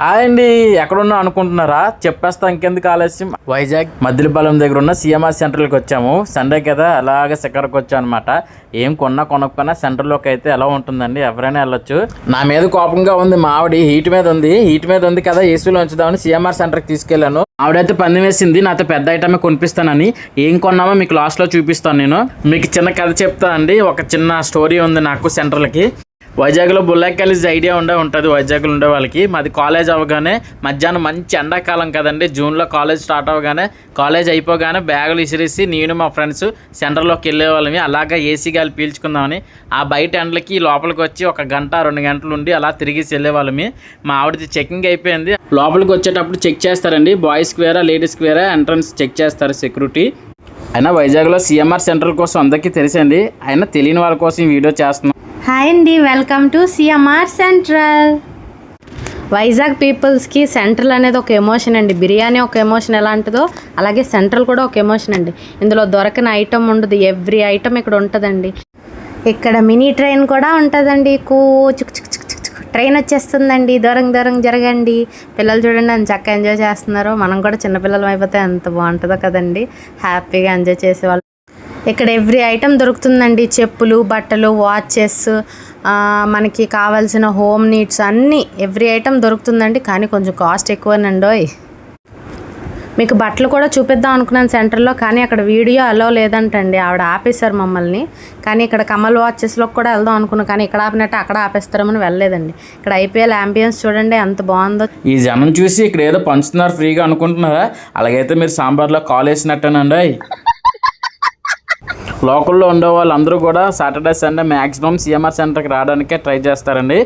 Hi అండి ఎక్కడున్నా అనుకుంటున్నారా? చెప్పేస్తా ఇంకెందుకు ఆలస్యం? వైజాగ్ మద్దిలపాలెం దగ్గర ఉన్న సిఎంఆర్ సెంటర్కి వచ్చాము. సండే కదా అలాగే శిఖర్కి వచ్చాం అనమాట ఏం కొన్నా కొనకపోయినా సెంటర్లోకి అయితే ఎలా ఉంటుందండి? ఎవరైనా వెళ్ళొచ్చు. నా మీద కోపంగా ఉంది మావిడి హీట్ మీద ఉంది. హీట్ మీద ఉంది కదా ఏసీలో ఉంచుదామని సిఎంఆర్ సెంటర్కి తీసుకెళ్ళాను. ఆవిడైతే పందెం వేసింది నాతో పెద్ద ఐటమే కొనిపిస్తానని. ఏం కొన్నామో మీకు లాస్ట్లో చూపిస్తాను నేను. మీకు చిన్న కథ చెప్తానండి ఒక చిన్న స్టోరీ ఉంది నాకు సెంటర్లకి. వైజాగ్లో బుల్లాక్ కాలేజ్ ఐడియా ఉండే ఉంటుంది వైజాగ్లో ఉండే వాళ్ళకి. మాది కాలేజ్ అవ్వగానే మధ్యాహ్నం మంచి ఎండాకాలం కదండి. జూన్లో కాలేజ్ స్టార్ట్ అవ్వగానే కాలేజ్ అయిపోగానే బ్యాగులు ఇసిరేసి నేను మా ఫ్రెండ్స్ సెంటర్లోకి వెళ్ళే వాళ్ళమి. అలాగా ఏసీ గాలి పీల్చుకుందామని ఆ బయట ఎండలకి లోపలికి వచ్చి ఒక గంట రెండు గంటలు ఉండి అలా తిరిగి వెళ్ళేవాళ్ళమి మా ఆవిడది చెకింగ్ అయిపోయింది. లోపలికి వచ్చేటప్పుడు చెక్ చేస్తారండి. బాయ్స్ స్క్వేరా లేడీస్ స్క్వేరా ఎంట్రన్స్ చెక్ చేస్తారు సెక్యూరిటీ. అయినా వైజాగ్లో సిఎంఆర్ సెంటర్ కోసం అందరికీ తెలిసింది. అయినా తెలియని వాళ్ళ కోసం వీడియో చేస్తున్నాం. హాయ్ అండి welcome to CMR central. Vizag పీపుల్స్కి central అనేది ఒక ఎమోషన్ అండి. బిర్యానీ ఒక ఎమోషన్ ఎలాంటిదో అలాగే సెంట్రల్ కూడా ఒక ఎమోషన్ అండి. ఇందులో దొరకని ఐటమ్ ఉండదు ఎవ్రీ ఐటమ్ ఇక్కడ ఉంటుందండి. ఇక్కడ మినీ ట్రైన్ కూడా ఉంటుందండి. కూ చుక్ చుక్ చుక్ చుక్ ట్రైన్ వచ్చేస్తుందండి. దూరం దూరం జరగండి. పిల్లలు చూడండి ఎంత చక్కగా ఎంజాయ్ చేస్తున్నారు. మనం కూడా చిన్నపిల్లలు అయిపోతే ఎంత బాగుంటుందో కదండి. హ్యాపీగా ఎంజాయ్ చేసేవాళ్ళు. ఇక్కడ ఎవ్రీ ఐటెం దొరుకుతుందండి. చెప్పులు బట్టలు వాచెస్ మనకి కావాల్సిన హోమ్ నీడ్స్ అన్నీ ఎవ్రీ ఐటెం దొరుకుతుందండి. కానీ కొంచెం కాస్ట్ ఎక్కువనండోయ్ మీకు బట్టలు కూడా చూపిద్దాం అనుకున్నాను సెంటర్లో కానీ అక్కడ వీడియో అలో లేదంటండి. ఆవిడ ఆపేశారు మమ్మల్ని. కానీ ఇక్కడ కమల్ వాచెస్లోకి కూడా వెళ్దాం అనుకున్నాను కానీ ఇక్కడ ఆపినట్టు అక్కడ ఆపేస్తారమని వెళ్ళలేదండి. ఇక్కడ ఐపీఎల్ అంబియన్స్ చూడండి ఎంత బాగుందో. ఈ జనం చూసి ఇక్కడ ఏదో పంచుతున్నారు ఫ్రీగా అనుకుంటున్నారా? అలాగైతే మీరు సాంబార్లో కాల్ వేసినట్టేనండి లోకల్లో ఉండే వాళ్ళందరూ కూడా సాటర్డే సండే మ్యాక్సిమం సిఎంఆర్ సెంటర్కి రావడానికే ట్రై చేస్తారండి.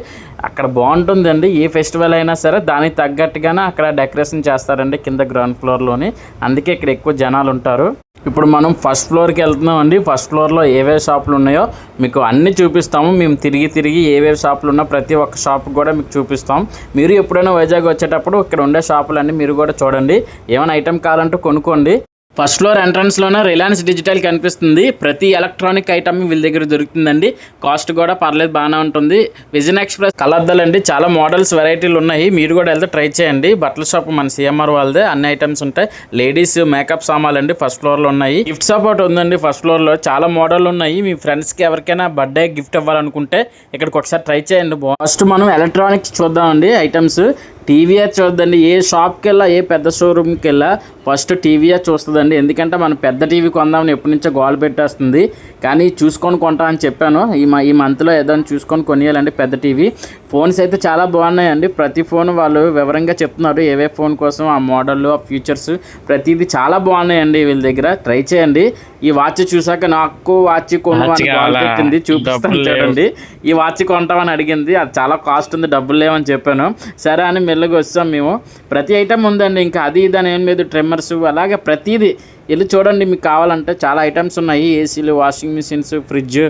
అక్కడ బాగుంటుందండి. ఏ ఫెస్టివల్ అయినా సరే దానికి తగ్గట్టుగానే అక్కడ డెకరేషన్ చేస్తారండి కింద గ్రౌండ్ ఫ్లోర్లోని. అందుకే ఇక్కడ ఎక్కువ జనాలు ఉంటారు. ఇప్పుడు మనం ఫస్ట్ ఫ్లోర్కి వెళ్తున్నాం అండి ఫస్ట్ ఫ్లోర్లో ఏవే షాపులు ఉన్నాయో మీకు అన్నీ చూపిస్తాము. మేము తిరిగి తిరిగి ఏవే షాపులు ఉన్నా ప్రతి ఒక్క షాప్ కూడా మీకు చూపిస్తాం. మీరు ఎప్పుడైనా వైజాగ్ వచ్చేటప్పుడు ఇక్కడ ఉండే షాపులన్నీ మీరు కూడా చూడండి. ఏమైనా ఐటెం కావాలంటే కొనుక్కోండి. ఫస్ట్ ఫ్లోర్ ఎంట్రన్స్లోనే రిలయన్స్ డిజిటల్ కనిపిస్తుంది. ప్రతి ఎలక్ట్రానిక్ ఐటమ్ వీళ్ళ దగ్గర దొరుకుతుందండి. కాస్ట్ కూడా పర్లేదు బాగానే ఉంటుంది. విజన్ ఎక్స్ప్రెస్ కలర్దల్ అండి చాలా మోడల్స్ వెరైటీలు ఉన్నాయి. మీరు కూడా వెళ్తే ట్రై చేయండి. బట్టల షాప్ మన సిఎంఆర్ వాళ్ళదే. అన్ని ఐటమ్స్ ఉంటాయి. లేడీస్ మేకప్ సామాన్లు అండి ఫస్ట్ ఫ్లోర్లో ఉన్నాయి. గిఫ్ట్ షాప్ ఒకటి ఉందండి ఫస్ట్ ఫ్లోర్లో చాలా మోడల్ ఉన్నాయి. మీ ఫ్రెండ్స్కి ఎవరికైనా బర్త్డే గిఫ్ట్ ఇవ్వాలనుకుంటే ఇక్కడికి ఒకసారి ట్రై చేయండి. ఫస్ట్ మనం ఎలక్ట్రానిక్స్ చూద్దామండి. ఐటమ్స్ టీవీఆర్ చూద్దండి ఏ షాప్కి వెళ్ళా ఏ పెద్ద షోరూమ్కి వెళ్ళా ఫస్ట్ టీవీఆర్ చూస్తుందండి. ఎందుకంటే మనం పెద్ద టీవీ కొందామని ఎప్పటి నుంచో గోల్ పెట్టేస్తుంది. కానీ చూసుకొని కొంటా అని చెప్పాను. ఈ మా ఈ మంత్లో ఏదైనా చూసుకొని కొనియాలండి పెద్ద టీవీ. ఫోన్స్ అయితే చాలా బాగున్నాయండి. ప్రతి ఫోన్ వాళ్ళు వివరంగా చెప్తున్నారు. ఏవే ఫోన్ కోసం ఆ మోడల్ ఆ ఫీచర్స్ ప్రతిదీ చాలా బాగున్నాయండి వీళ్ళ దగ్గర. ట్రై చేయండి. ఈ వాచ్ చూసాక నాకు వాచ్ పెట్టింది చూపిస్తాను చూడండి. ఈ వాచ్ కొంటామని అడిగింది. అది చాలా కాస్ట్ ఉంది డబ్బులు లేవని చెప్పాను. సరే అని మెల్లగా వస్తాం మేము. ప్రతి ఐటమ్ ఉందండి. ఇంకా అది ఇది అని ఏం లేదు. ట్రిమ్మర్స్ అలాగే ప్రతిదీ వెళ్ళి చూడండి. మీకు కావాలంటే చాలా ఐటమ్స్ ఉన్నాయి. ఏసీలు వాషింగ్ మిషన్స్ ఫ్రిడ్జ్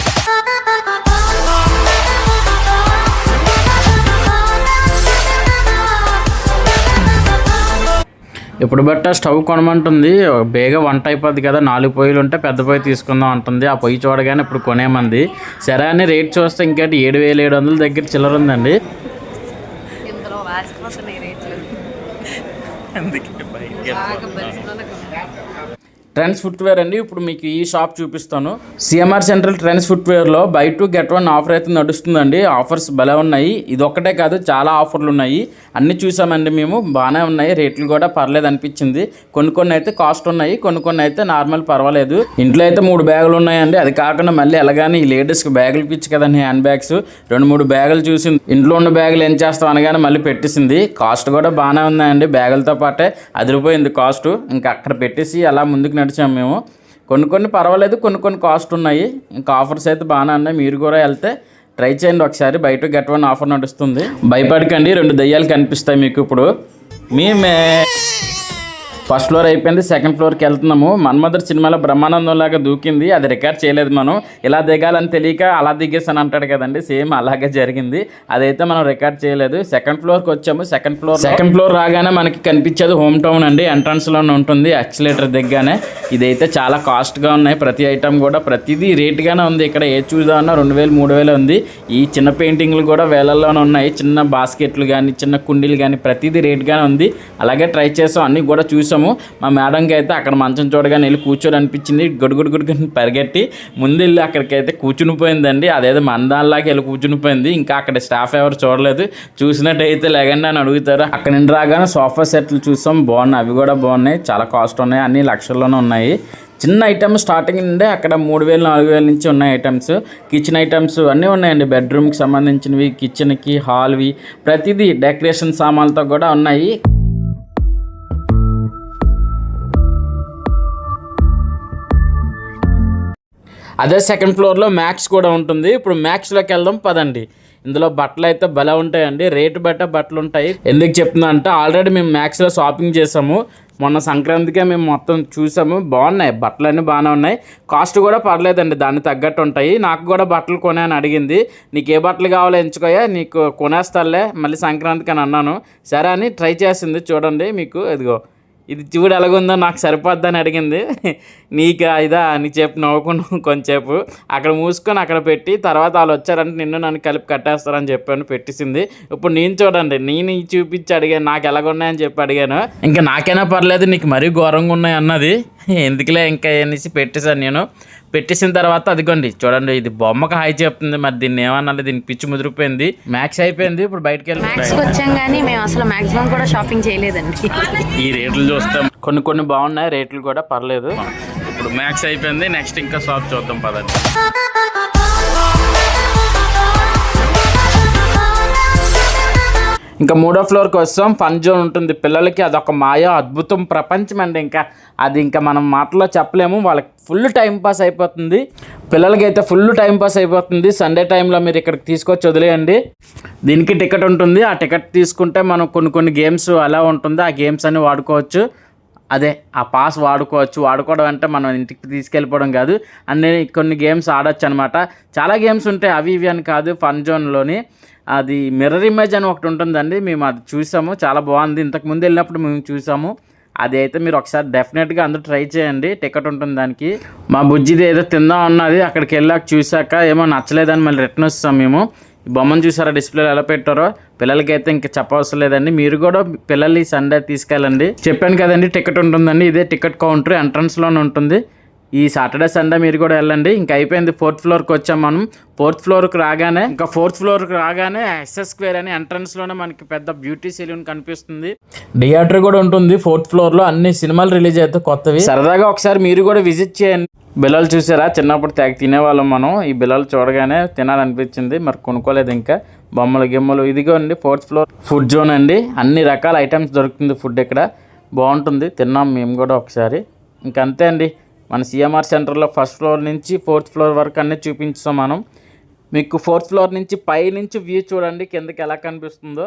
ఇప్పుడు బట్ట స్టవ్ కొనమంటుంది. బేగా వంట అయిపోద్ది కదా. నాలుగు పొయ్యిలు ఉంటే పెద్ద పొయ్యి తీసుకుందాం అంటుంది. ఆ పొయ్యి చూడగానే ఇప్పుడు కొనేమంది. సరే అని రేట్ చూస్తే ఇంకేంటి ఏడు వేల ఏడు వందల దగ్గర చిల్లర ఉందండి. ఇందులో వాసిపోతున్నాయి రేట్లు ట్రెండ్స్ ఫుట్వేర్ అండి. ఇప్పుడు మీకు ఈ షాప్ చూపిస్తాను. CMR central trends ఫుట్వేర్లో buy two get one offer అయితే నడుస్తుందండి. ఆఫర్స్ భలే ఉన్నాయి. ఇది ఒక్కటే కాదు చాలా ఆఫర్లు ఉన్నాయి. అన్ని చూసామండి మేము. బాగానే ఉన్నాయి. రేట్లు కూడా పర్లేదు అనిపించింది. కొన్ని కొన్ని అయితే కాస్ట్ ఉన్నాయి. కొన్ని కొన్ని అయితే నార్మల్ పర్వాలేదు. ఇంట్లో అయితే మూడు బ్యాగులు ఉన్నాయండి. అది కాకుండా మళ్ళీ ఎలాగానే ఈ లేడీస్కి బ్యాగులు పిచ్చి కదండి హ్యాండ్ బ్యాగ్స్ రెండు మూడు బ్యాగులు చూసి ఇంట్లో ఉన్న బ్యాగులు ఏం చేస్తాం అనగానే మళ్ళీ పెట్టేసింది. కాస్ట్ కూడా బాగానే ఉన్నాయండి. బ్యాగులతో పాటే అదిరిపోయింది కాస్ట్ ఇంకా అక్కడ పెట్టేసి అలా ముందుకు నడిచాం మేము. కొన్ని కొన్ని పర్వాలేదు కొన్ని కొన్ని కాస్ట్ ఉన్నాయి. ఇంకా ఆఫర్స్ అయితే బాగానే ఉన్నాయి. మీరు కూడా వెళ్తే ట్రై చేయండి ఒకసారి. బయట గెట్ వన్ ఆఫర్ నడుస్తుంది. భయపడకండి రెండు దయ్యాలు కనిపిస్తాయి మీకు ఇప్పుడు. మేమే ఫస్ట్ ఫ్లోర్ అయిపోయింది సెకండ్ ఫ్లోర్కి వెళ్తున్నాము. మన్మధుర్ సినిమాలో బ్రహ్మానందం లాగా దూకింది అది రికార్డ్ చేయలేదు మనం. ఇలా దిగాలని తెలియక అలా దిగేసాను అంటాడు కదండి సేమ్ అలాగే జరిగింది. అదైతే మనం రికార్డ్ చేయలేదు. సెకండ్ ఫ్లోర్కి వచ్చాము. సెకండ్ ఫ్లోర్ సెకండ్ ఫ్లోర్ రాగానే మనకి కనిపించేది హోమ్ టౌన్ అండి. ఎంట్రన్స్లోనే ఉంటుంది యాక్సిలేటర్ దిగ్గానే. ఇదైతే చాలా కాస్ట్గా ఉన్నాయి. ప్రతి ఐటమ్ కూడా ప్రతిదీ రేట్గానే ఉంది. ఇక్కడ ఏ చూద్దామన్నా రెండు వేలు మూడు వేలు ఉంది. ఈ చిన్న పెయింటింగ్లు కూడా వేలల్లోనే ఉన్నాయి. చిన్న బాస్కెట్లు కానీ చిన్న కుండీలు కానీ ప్రతిదీ రేట్గానే ఉంది. అలాగే ట్రై చేసాం. అన్నీ కూడా చూసాం. చూసాము. మా మేడంకి అయితే అక్కడ మంచం చూడగానే వెళ్ళి కూర్చొని అనిపించింది గొడుగుడు గుడుగుని పరిగెట్టి ముందు వెళ్ళి అక్కడికి అయితే కూర్చుని పోయిందండి అదేదో మందాల్లాగా వెళ్ళి కూర్చుని పోయింది ఇంకా అక్కడ స్టాఫ్ ఎవరు చూడలేదు చూసినట్టయితే లేకండి అని అడుగుతారు అక్కడ నుండి రాగానే సోఫా సెట్లు చూసాం బాగున్నాయి అవి కూడా బాగున్నాయి చాలా కాస్ట్ ఉన్నాయి అన్ని లక్షల్లోనే ఉన్నాయి చిన్న ఐటమ్ స్టార్టింగ్ నుండి అక్కడ మూడు వేలు నాలుగు వేల నుంచి ఉన్నాయి ఐటమ్స్ కిచెన్ ఐటమ్స్ అన్నీ ఉన్నాయండి బెడ్రూమ్కి సంబంధించినవి కిచెన్కి హాల్వి ప్రతిదీ డెకరేషన్ సామాన్లతో కూడా ఉన్నాయి అదే సెకండ్ ఫ్లోర్లో మ్యాక్స్ కూడా ఉంటుంది. ఇప్పుడు మ్యాక్స్లోకి వెళ్దాం పదండి. ఇందులో బట్టలు అయితే భలే ఉంటాయండి. రేటు బట్ట బట్టలు ఉంటాయి. ఎందుకు చెప్తున్నా అంటే ఆల్రెడీ మేము మ్యాక్స్లో షాపింగ్ చేసాము. మొన్న సంక్రాంతికే మేము మొత్తం చూసాము. బాగున్నాయి. బట్టలు అన్నీ బాగానే ఉన్నాయి. కాస్ట్ కూడా పర్లేదండి. దాన్ని తగ్గట్టు ఉంటాయి. నాకు కూడా బట్టలు కొనే అని అడిగింది. నీకు ఏ బట్టలు కావాలో ఎంచుకోయా? నీకు కొనేస్తాలే మళ్ళీ సంక్రాంతికి అని అన్నాను. సరే అని ట్రై చేసింది. చూడండి మీకు. ఇదిగో. ఇది చూడు ఎలాగుందో నాకు సరిపోద్దని అడిగింది. నీకు ఇదా అని చెప్పి నవ్వుకున్నాం కొంచెంసేపు అక్కడ మూసుకొని అక్కడ పెట్టి తర్వాత వాళ్ళు వచ్చారంటే నిన్ను నన్ను కలిపి కట్టేస్తారని చెప్పాను పెట్టేసింది. ఇప్పుడు నేను చూడండి నేను చూపించి అడిగాను నాకు ఎలాగున్నాయని చెప్పి అడిగాను. ఇంకా నాకైనా పర్లేదు నీకు మరీ ఘోరంగా ఉన్నాయి అన్నది. ఎందుకులే ఇంకా అనేసి పెట్టేశాను నేను. పెట్టేసిన తర్వాత అదిగోండి చూడండి ఇది బొమ్మకు హాయ్ చెప్తుంది. మరి దీన్ని ఏమన్నా దీనికి పిచ్చి ముదిరిపోయింది. మ్యాక్స్ అయిపోయింది. ఇప్పుడు బయటకు వెళ్ళి వచ్చాం కానీ మేము అసలు మ్యాక్సిమం కూడా షాపింగ్ చేయలేదండి. ఈ రేట్లు చూస్తాం. కొన్ని కొన్ని బాగున్నాయి రేట్లు కూడా పర్లేదు. ఇప్పుడు మ్యాక్స్ అయిపోయింది. నెక్స్ట్ ఇంకా షాప్ చూద్దాం పదండి. ఇంకా మూడో ఫ్లోర్కి వస్తాం. ఫన్ జోన్ ఉంటుంది. పిల్లలకి అదొక మాయ అద్భుతం ప్రపంచం అండి ఇంకా. అది ఇంకా మనం మాటల్లో చెప్పలేము. వాళ్ళకి ఫుల్ టైం పాస్ అయిపోతుంది. పిల్లలకి అయితే ఫుల్ టైం పాస్ అయిపోతుంది. సండే టైంలో మీరు ఇక్కడికి తీసుకొచ్చి వదిలేయండి. దీనికి టికెట్ ఉంటుంది. ఆ టికెట్ తీసుకుంటే మనం కొన్ని కొన్ని గేమ్స్ అలా ఉంటుంది. ఆ గేమ్స్ అన్ని వాడుకోవచ్చు. అదే ఆ పాస్ వాడుకోవచ్చు. వాడుకోవడం అంటే మనం ఇంటికి తీసుకెళ్ళిపోవడం కాదు. అన్ని కొన్ని గేమ్స్ ఆడొచ్చు అనమాట చాలా గేమ్స్ ఉంటాయి. అవి ఇవి అని కాదు. ఫన్ జోన్లోని. అది మిర్రర్ ఇమేజ్ అని ఒకటి ఉంటుందండి. మేము అది చూసాము. చాలా బాగుంది. ఇంతకు ముందు వెళ్ళినప్పుడు మేము చూసాము. అది అయితే మీరు ఒకసారి డెఫినెట్గా అందరూ ట్రై చేయండి. టికెట్ ఉంటుంది దానికి. మా బుజ్జిది ఏదో తిందాం అన్నది అక్కడికి వెళ్ళాక చూసాక ఏమో నచ్చలేదని మళ్ళీ రిటర్న్ వస్తాం మేము. బొమ్మను చూసారా? డిస్ప్లేలో ఎలా పెట్టారో? పిల్లలకి అయితే ఇంకా చెప్పవసరం లేదండి. మీరు కూడా పిల్లల్ని సండే తీసుకెళ్ళండి. చెప్పాను కదండి టికెట్ ఉంటుందండి. ఇదే టికెట్ కౌంటర్ ఎంట్రన్స్లోనే ఉంటుంది. ఈ సాటర్డే సండే మీరు కూడా వెళ్ళండి. ఇంకా అయిపోయింది ఫోర్త్ ఫ్లోర్కి వచ్చాం మనం. ఫోర్త్ ఫ్లోర్కి రాగానే ఇంకా ఫోర్త్ ఫ్లోర్కి రాగానే ఎస్ఎస్ స్క్వేర్ అని ఎంట్రన్స్లోనే మనకి పెద్ద బ్యూటీ సెలూన్ కనిపిస్తుంది. థియేటర్ కూడా ఉంటుంది ఫోర్త్ ఫ్లోర్లో. అన్ని సినిమాలు రిలీజ్ అయితే కొత్తవి. సరదాగా ఒకసారి మీరు కూడా విజిట్ చేయండి. బిల్లలు చూసారా? చిన్నప్పుడు తెగ తినేవాళ్ళం మనం. ఈ బిల్లలు చూడగానే తినాలనిపించింది. మరి కొనుక్కోలేదు ఇంకా. బొమ్మలు గిమ్మలు ఇదిగోండి ఫోర్త్ ఫ్లోర్. ఫుడ్ జోన్ అండి. అన్ని రకాల ఐటమ్స్ దొరుకుతుంది ఫుడ్ ఇక్కడ. బాగుంటుంది. తిన్నాం మేము కూడా ఒకసారి. ఇంకంతే అండి. మన సిఎంఆర్ సెంటర్లో ఫస్ట్ ఫ్లోర్ నుంచి ఫోర్త్ ఫ్లోర్ వరకు అన్నీ చూపించాం మనం. మీకు ఫోర్త్ ఫ్లోర్ నుంచి పై నుంచి వ్యూ చూడండి కిందకి ఎలా కనిపిస్తుందో.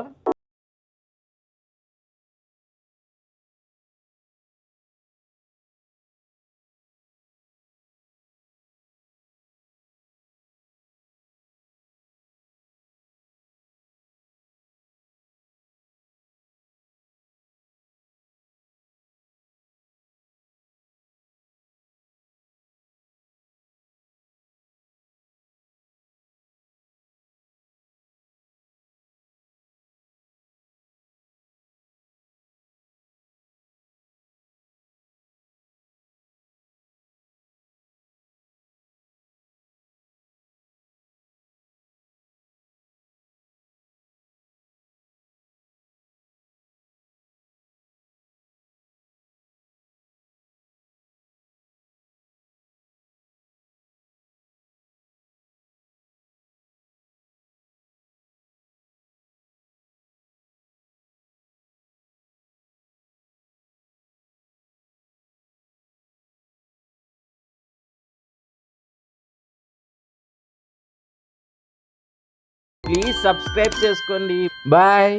ప్లీజ్ సబ్స్క్రైబ్ చేసుకోండి బాయ్